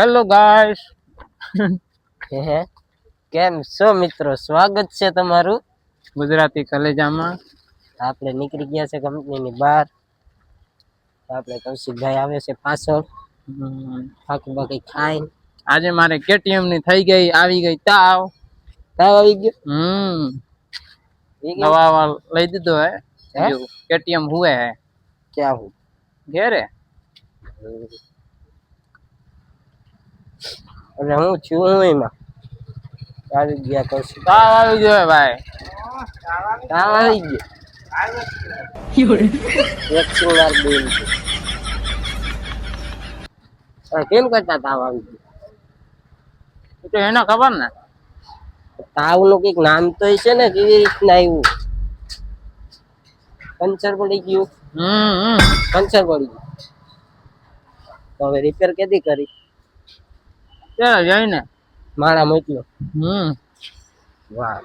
Hello guys હે કેમ છો મિત્રો? સ્વાગત છે તમારું. ગુજરાતી કલેજામાં. આપણે નીકળી ગયા છે કંપનીની બહાર. આપણે કૌશિકભાઈ આવે છે પાછળ. ફાકી બાકી ખાઈને. આજે મારે કેટીએમની થઈ ગઈ આવી ગઈ તાવ. તાવ આવી ગયો? હમ. નવા? લઈ દીધો હે? કેટીએમ હુએ હે. ક્યાં હું? ઘેરે. એટલે હું છું હું એમાં. આવી ગયા કૌશિક તાવ આવી ગયો ભાઈ. તાવ આવી ગયો. એક વાર બેન કેમ કરતા તાવ આવી ગયો? તો એને ખબર ને. તાવનું કંઈક નામ તો છે ને કેવી રીતના આવ્યું? પંચર પડી ગયું. હમ. પંચર પડી ગયું. તો હવે રિપેર કેદી કરી? ચાલ જઈને મારા મૂક્યો હમ. વાહ.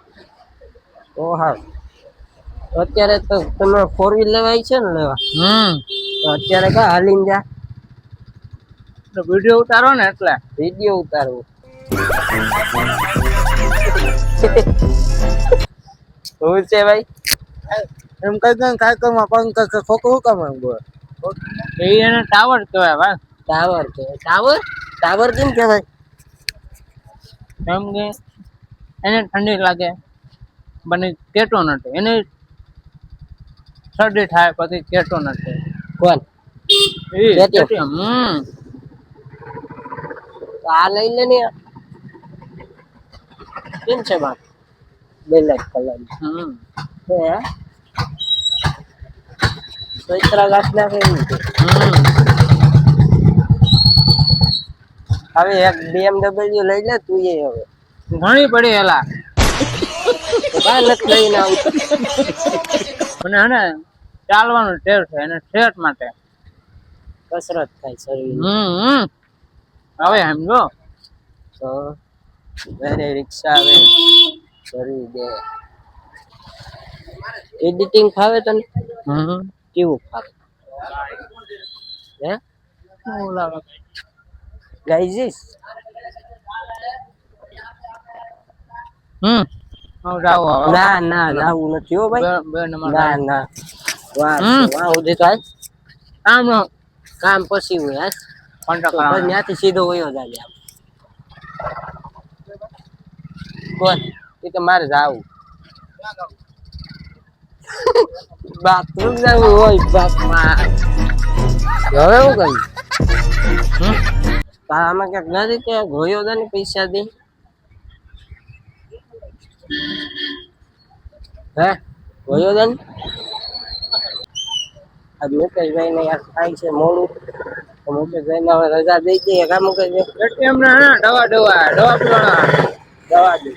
ઓ હા અત્યારે તો તમે ફોર વ્હીલ લેવાય છે ને લેવા? હમ. તો અત્યારે કા હાલીને જા. તો વીડિયો ઉતારો ને એટલે. વીડિયો ઉતારવો શું છે ભાઈ? એમ કઈ કઈ કઈ કમાં પંખ કે ખોખું કામ બોલ? એ એને ટાવર કહેવાય ભાઈ ટાવર કહેવાય. ટાવર? ટાવર કેમ કહેવાય? કેમ કે એને ઠંડી લાગે. બને કેટો નથી. એને શરદી થાય પછી કેટો નથી. કોણ? હમ. તો આ લઈ લે ને. કેમ છે બા બ્લેક કલર. હમ. હે સોયત્રા ગાંઠ નાખે એવું છે હમ. હવે એક BMW લઈ લે તું એ હવે. ઘણી પડી હેલા તો નથી લઈને આવું. મને હે ને ચાલવાનું ટેર છે એને સેટ માટે. કસરત થાય શરીર હમ હમ. હવે સમજો. તો ઘરે રિક્ષા આવે શરીર દે એડિટિંગ ફાવે તને? હમ. કેવું ફાવે? હે? ઓલા ગાઈઝીસ હમ હવે જાઓ હવે. ના ના જાવું નથી હો ભાઈ બે- બે નંબર ના ના વાહ હમ. વાહ સુધી તો આજ આમ નો કામ પછી હોય આજ કોન્ટેક્ટ તો કરાવવાનો. ત્યાંથી સીધો વયો જાય આમ કોણ એ તો મારે જાવું બાથરૂમ જવું હોય બાપમાં હવે હું કહ્યું તારામાં ક્યાંક નથી કે ગોયો હતા ને પૈસા દે. હે? ગોયો હતા ને? આજ મુકેશભાઈ ને યાર થાય છે મોડું. મુકેશભાઈ ને હવે રજા દઈ દઈએ. કા મુકેશભાઈ? કેટીએમ ને દવા દવા દવા પીવાના. દવા દે.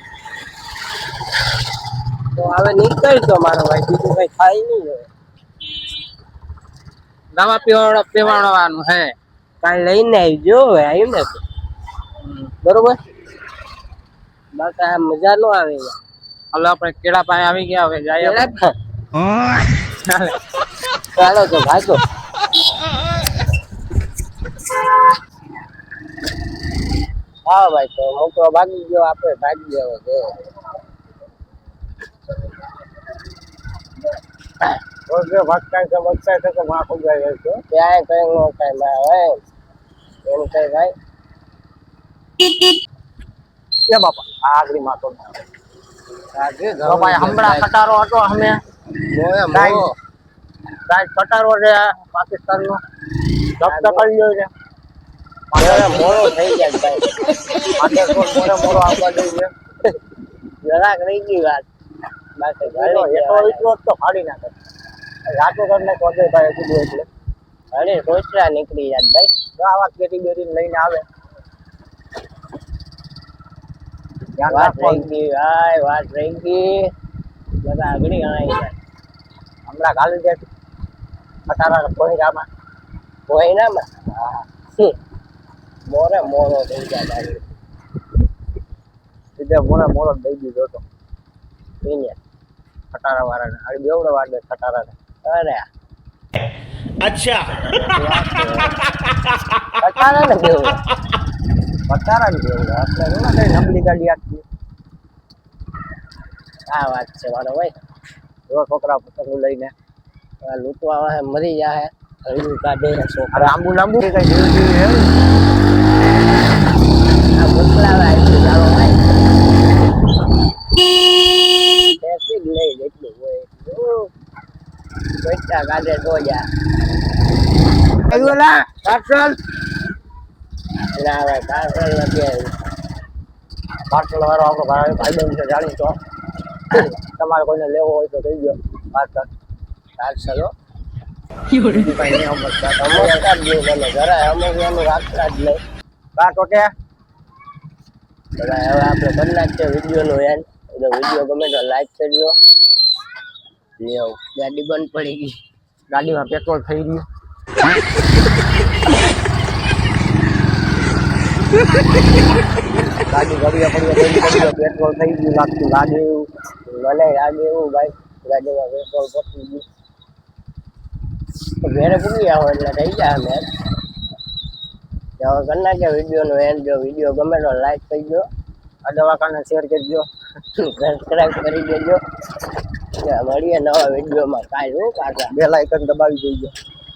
તો હવે નીકળજો મારો ભાઈ. બીજું કઈ થાય નહીં દવા પીવાડો પીવાડવાનું હે. કાંઈ લઈને આવજો હવે આવ્યું ને બરોબર? બાકી આ મજા નો આવે. હાલો આપણે કેળા પાસે આવી ગયા હવે જાય ચાલો. તો ભાગો. હા ભાઈ તો મોટો ભાગી ગયો આપણે ભાગી ગયો હવે. ક્યાંય કઈ નો થાય ભાઈ એમ કઈ ભાઈ આગળ ભાઈ હમણાં ખટારો હતો અમે. કાંઈ ખટારો છે પાકિસ્તાન નો જપ્ત કરી ગયો છે. મોડો થઈ જાય ભાઈ. મોડો દઈ છે. જરાક રહી ગઈ વાત. બાકી એટલો એટલો એટલો જ તો ફાડી નાખે. રાતો કરીને કોદે ભાઈ કીધું એટલે. ઘણી રોચરા નીકળી યાદ ભાઈ. જો આવા કેટી બેટી લઈને આવે. વાત રહી ગઈ ભાઈ વાત રહી ગઈ. બધા આગળ ગણાઈ જાય હમણાં ગાલી દે ખટારા કોહિરામાં કોઈ ના માં મોરે મોરો થઈ જાય ભાઈ. સીધે મોરે મોરો દઈ દીધો હતો. અહીંયા. ખટારા વાળાને આ બેવડો વાગે ખટારા અરે. અચ્છા. પટારા ને દેવું પટારા ને દેવું આપણે એમાં કઈ નબળી ગાડી આટલી આ વાત છે મારો ભાઈ જો. છોકરા પતંગ લઈને લૂંટવા આવે મરી જાય હળવું કાઢે છોકરા લાંબુ લાંબુ કઈ જીવ જીવ હે આ મોકલાવે આવી ચાલો ભાઈ લઈ જેટલું હોય પૈસા કાઢે તો જાય જા એલા પાર્સલ? ના ભાઈ પાર્સલ નથી આવ્યું પાર્સલ વાળો આપણો ભાઈ ભાઈબંધ છે જાણી તો તમારે કોઈને લેવો હોય તો કહી દો પાર્સલ. પાર્સલ આપણે કરી વીડિયો વિડીયોનું એન્ડ વીડિયો ગમે તો લાઈક કરજો. ગાડી બંધ પડી ગઈ. ગાડીમાં પેટ્રોલ થઈ ગયું. ગાડી કરી દો એવું ભાઈ પેટ્રોલ પતી ગયું. ઘરે પૂગી આવો એટલે થઈ જાય અમે હવે કરી નાખીએ વિડીયોનું એન્ડ જો વીડિયો ગમે તો લાઈક કરજો આ દવાખાને શેર કરજો સબસ્ક્રાઈબ કરી દેજો. મળીએ નવા વિડીયોમાં કાંઈ, હું, પાછા. બે લાઇકન દબાવી દેજો.